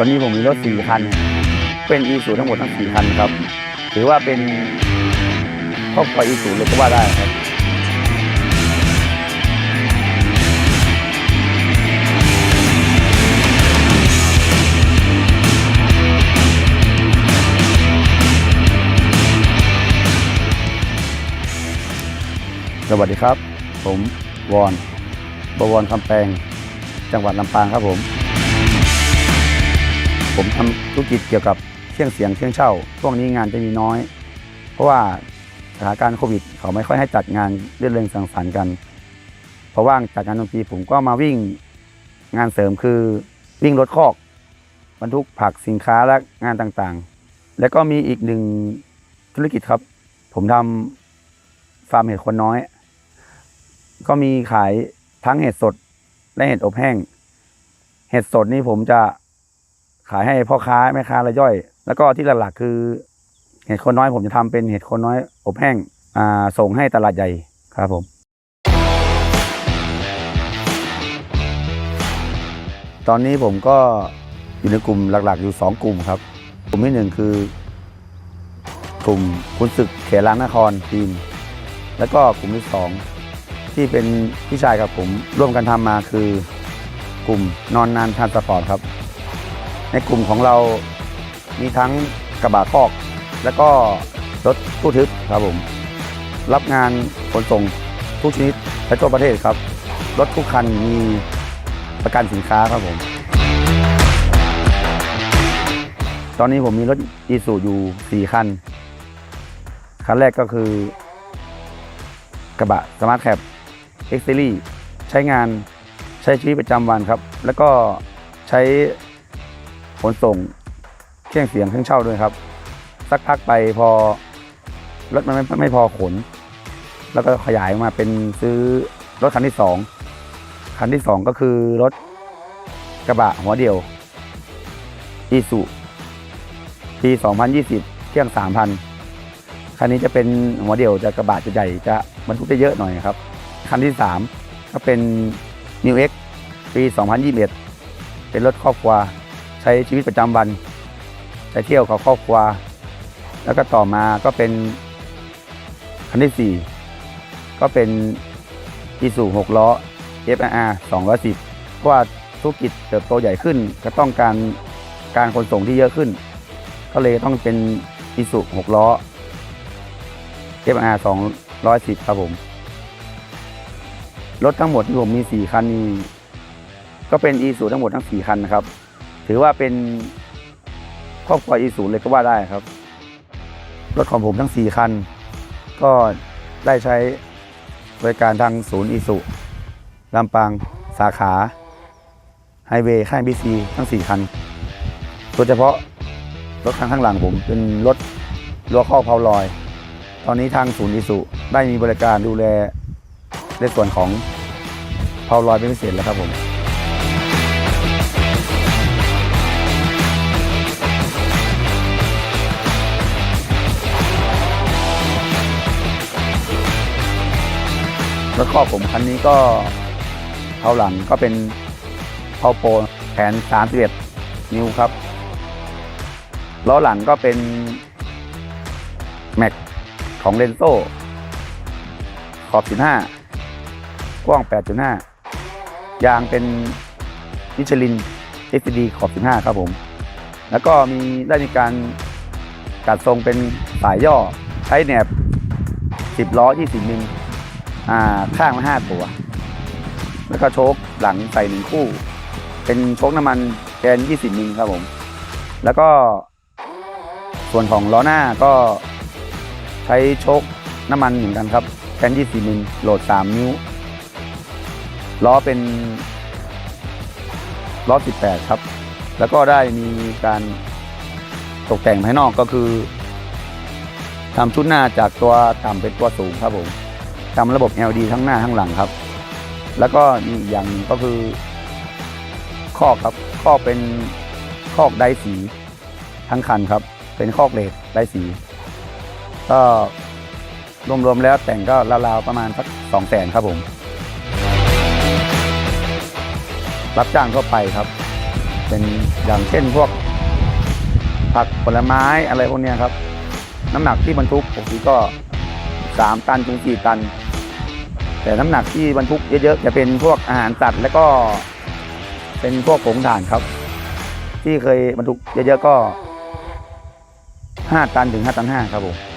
ตอนนี้ผมมีรถสี่คัน เป็นอีสูทั้งหมดทั้งสี่คันครับ ถือว่าเป็นครอบครัวอีสูเลยก็ว่าได้ครับสวัสดีครับ ผมวอนบวรคำแปลงจังหวัดลำปางครับผม ผมทำธุรกิจเกี่ยวกับเครื่องเสียงเครื่องเช่า ช่วงนี้งานจะมีน้อย เพราะว่าสถานการณ์โควิด เขาไม่ค่อยให้จัดงานเรื่อนเริงสังสรรค์กันเพราะว่างจากงานดนตรีผมก็มาวิ่งงานเสริมคือวิ่งรถคอก บรรทุกผักสินค้าและงานต่างๆ แล้วก็มีอีกหนึ่งธุรกิจครับ ผมทำฟาร์มเห็ดคนน้อย ก็มีขายทั้งเห็ดสดและเห็ดอบแห้ง เห็ดสดนี่ผมจะ ขายให้พ่อค้าแม่ค้ารายย่อย แล้วก็ที่หลักๆคือ เห็ดคนน้อยผมจะทำเป็นเห็ดคนน้อย อบแห้งอ่าส่งให้ตลาดใหญ่ครับผมตอนนี้ผมก็อยู่ในกลุ่มหลักๆ อยู่สองกลุ่มครับ กลุ่มที่หนึ่งคือกลุ่มคุณศึกเขลางนครทีม แล้วก็กลุ่มที่สองที่เป็นพี่ชายกับผมร่วมกันทำมาคือกลุ่มนอนนานทานสปอร์ตครับ ในกลุ่มของเรามีทั้งกระบะคอก แล้วก็รถตู้ทึบครับผม รับงานขนส่งทุกชนิดและทั่วประเทศครับ รถทุกคันมีประกันสินค้าครับผม ตอนนี้ผมมีรถอีซูอยู่ 4 คัน คันแรกก็คือกระบะสมาร์ทแคปเอ็กซ์ซีใช้งานใช้ชีวิตประจำวันครับ แล้วก็ใช้ ขนส่งเครื่องเสียงเครื่องเช่าด้วยครับ สักพักไปพอรถมันไม่ไม่พอขน แล้วก็ขยายมาเป็นซื้อรถคันที่สองคันที่สองก็คือรถกระบะหัวเดียวอีสุปี 2020 เครื่อง 3,000 คันนี้จะเป็นหัวเดี่ยวจะกระบะจะใหญ่จะบรรทุกได้เยอะหน่อยครับ คันที่ 3 ก็เป็น New X ปี 2021 เป็นรถครอบครัว ใช้ชีวิตประจำวันใช้เที่ยวกับครอบครัว แล้วก็ต่อมาก็เป็นคันที่ 4 ก็เป็นอีซู6ล้อ FR 210 เพราะว่าธุรกิจเติบโตใหญ่ขึ้น ก็ต้องการการขนส่งที่เยอะขึ้น ก็เลยต้องเป็นอีซู6ล้อ FR 210 ครับผม รถทั้งหมดที่ผมมี 4 คันนี้ก็เป็นอีซูทั้งหมดทั้ง 4 คันนะครับ ถือว่าเป็นครอบครัวอีซูเลยก็ว่าได้ครับ รถของผมทั้ง 4 คัน ก็ได้ใช้บริการทางศูนย์อีซูลำปางสาขาไฮเวย์ค่ายบีซีทั้ง 4 คัน โดยเฉพาะรถคันข้างหลังผมเป็นรถลัวข้อเพาลอย ตอนนี้ทางศูนย์อีสุได้มีบริการดูแลในส่วนของเพาลอยเป็นพิเศษแล้วครับผม รถครอบผมคันนี้ก็เพาหลังก็เป็นเพาโปรแผน31 นิ้วครับล้อหลังก็เป็นแม็กของเลนโซ่ขอบ 15 กว้าง 8.5 ยางเป็นมิชลิน SD ขอบ 15 ครับผม แล้วก็มีได้มีการจัดทรงเป็นสายย่อ ใช้แหนบ 10 ล้อ 20 มิล ข้างละ5ตัว แล้วก็โชคหลังใส่หนึ่งคู่ เป็นโชคน้ำมันแกน 20มิลครับผม แล้วก็ ส่วนของล้อหน้าก็ใช้โชคน้ำมันเหมือนกันครับแกน24มิลโหลด 3 นิ้ว ล้อเป็นล้อ 18 ครับ แล้วก็ได้มีการตกแต่งภายนอกก็คือทำชุดหน้าจากตัวต่ำเป็นตัวสูงครับผม ทำระบบ LED ทั้งหน้าทั้งหลังครับ แล้วก็มีอีกอย่างหนึ่งก็คือคอกครับคอกเป็นคอกไดสีทั้งคันครับ เป็นคอกเหล็กไดสี ก็รวมๆแล้วแต่งก็ราวๆประมาณสักสองแสนครับผม รับจ้างทั่วไปครับ เป็นอย่างเช่นพวก ผักผลไม้อะไรพวกเนี้ยครับ น้ำหนักที่บรรทุกปกติก็ 3 ตันถึง4ตัน แต่น้ำหนักที่บรรทุกเยอะๆ จะเป็นพวกอาหารสัตว์แล้วก็เป็นพวกผงถ่านครับ ที่เคยบรรทุกเยอะๆก็ 5 ตันถึง 5 ตัน5ครับผม